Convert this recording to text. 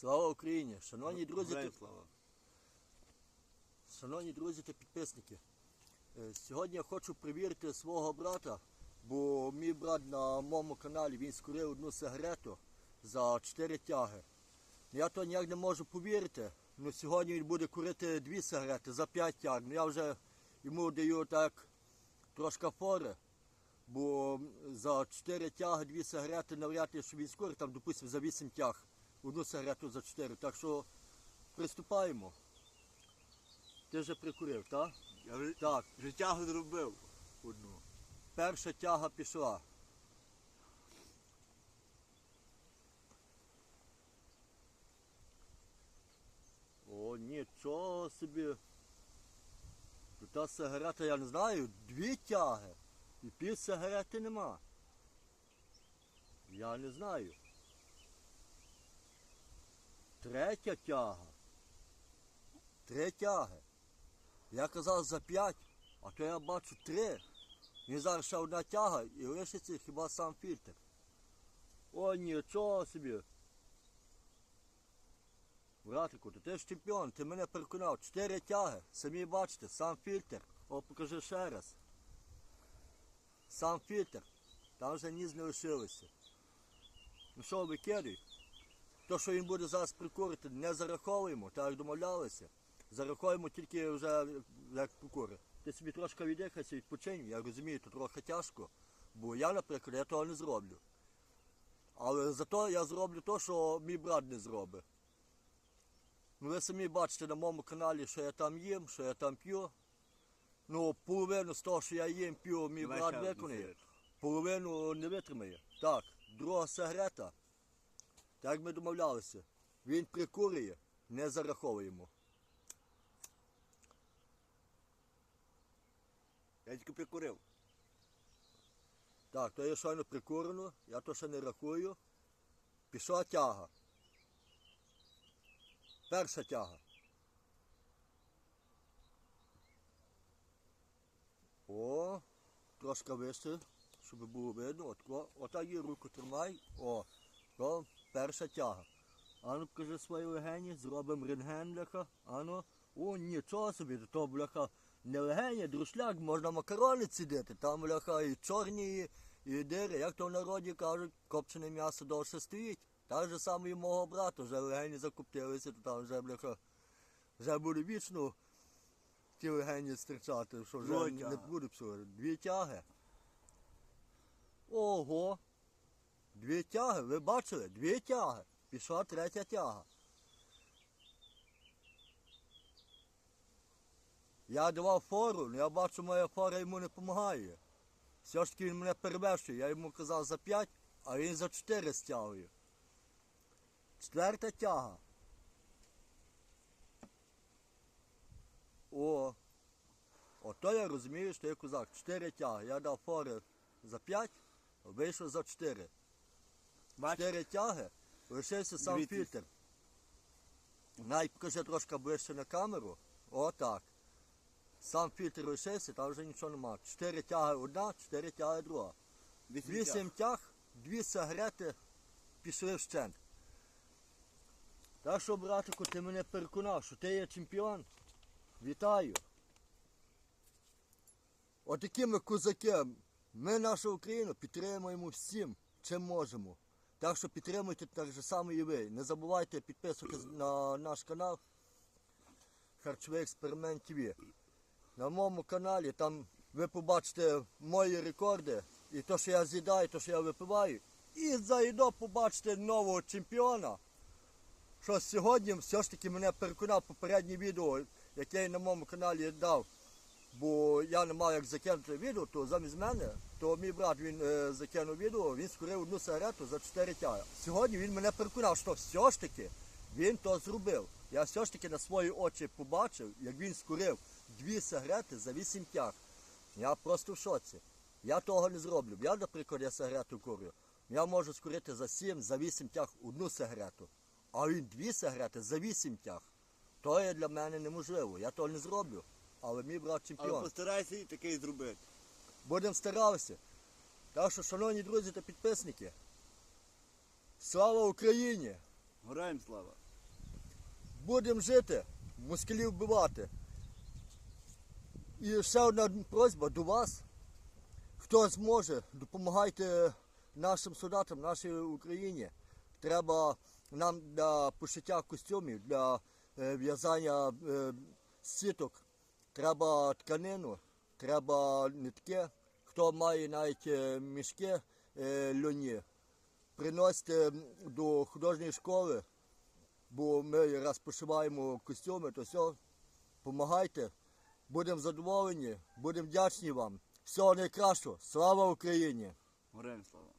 Слава Україні! Шановні друзі, та- слава. шановні друзі та підписники. Е, Сьогодні я хочу перевірити свого брата, бо мій брат на моєму каналі він скурив одну сигарету за 4 тяги. Я то ніяк не можу повірити. Ну, сьогодні він буде курити дві сигарети за 5 тяг. Ну, я вже йому даю так трошки фори, бо за 4 тяги дві сигарети навряд ли, що він скурить, там, допустимо, за 8 тяг. Одну сигарету за 4. Так що приступаємо. Ти вже прикурив, так? Я вже, Так, вже тягу зробив одну. перша тяга пішла. О, нічого собі. Ну, Та сигарета, я не знаю, дві тяги. І пів сигарети нема. Я не знаю. Третя тяга. Три тяги. Я казав за п'ять, а то я бачу три. І зараз ще одна тяга і лишиться хіба сам фільтр. О, нічого собі. Братику, то ти ж чемпіон, ти мене переконав. Чотири тяги, самі бачите, сам фільтр. О, покажи ще раз. Сам фільтр. Там вже ніс не лишилося. Ну що, викидуй. То, що він буде зараз прикурити, не зараховуємо, так як домовлялися. Зараховуємо тільки вже як прикури. Ти собі трошки віддихайся, відпочинь. Я розумію, то трохи тяжко. Бо я, наприклад, я того не зроблю. Але зато я зроблю те, що мій брат не зробить. Ну, ви самі бачите на моєму каналі, що я там їм, що я там п'ю. Ну, половину з того, що я їм п'ю, мій брат виконує. Половину не витримає. Так, друга сигарета. Так як ми домовлялися. Він прикурює, не зараховуємо. Я тільки прикурив. Так, то я щойно прикурено, я то ще не рахую. Пішла тяга. Перша тяга. О, трошки вище, щоб було видно. Отко, отак і руку тримай. О, то перша тяга. Ану, покажи свої легені, зробимо рентген, бляха. Ану. О, нічого собі, то бляха не легені, друшляк, можна макарони цідити. Там бляха і чорні, і, і дири. Як то в народі кажуть, копчене м'ясо довше стоїть. Так же саме і мого брата, вже легені закоптилися, то там вже бляха. Вже буде вічно ті легені стрічати, що вже не, не буде псувати. Дві тяги. Ого. Дві тяги, ви бачили? Дві тяги. Пішла третя тяга. Я давав фору, але я бачу, моя фора йому не допомагає. Все ж таки він мене перевершує. Я йому казав за 5, а він за 4 стягує. Четверта тяга. О. Ото я розумію, що я козак. 4 тяги. Я дав фори за 5, вийшов за 4. Чотири тяги, лишився сам Дивіться. фільтр. Навіть покажи трошки ближче на камеру. Отак. Сам фільтр лишився, там вже нічого немає. Чотири тяги одна, чотири тяги друга. Вісім Вісім тяг, дві сигарети пішли вщент. Так що, братику, ти мене переконав, що ти є чемпіон. Вітаю. Отакі ми козаки. Ми нашу Україну підтримуємо всім, чим можемо. Так що підтримуйте так же само і ви. Не забувайте підписуватись на наш канал Харчовий експеримент ТВ. На моєму каналі там ви побачите мої рекорди і те, що я з'їдаю, те, що я випиваю. І заїдо побачите нового чемпіона. Що сьогодні все ж таки мене переконав попереднє відео, яке я на моєму каналі дав. Бо я не мав як закинути відео, то замість мене, то мій брат він е, закинув відео, він скурив одну сигарету за 4 тяги. Сьогодні він мене переконав, що все ж таки він то зробив. Я все ж таки на свої очі побачив, як він скурив дві сигарети за 8 тяг. Я просто в шоці. Я того не зроблю. Я, наприклад, я сигарету курю. Я можу скурити за 7, за 8 тяг одну сигарету. А він дві сигарети за 8 тяг. То є для мене неможливо. Я того не зроблю. Але мій брат Але чемпіон. постарайся і такий зробити. Будемо старатися. Так що, шановні друзі та підписники, слава Україні! Героям слава. будемо жити, москалів вбивати. І ще одна просьба до вас. Хто зможе, допомагайте нашим солдатам, нашій Україні. Треба нам для пошиття костюмів, для е, в'язання е, сіток, треба тканину, треба нитки. Хто має навіть е, мішки е, льоні, приносьте до художньої школи, бо ми раз пошиваємо костюми, то все, допомагайте. Будемо задоволені, будемо вдячні вам. Всього найкращого. Слава Україні! Героям слава.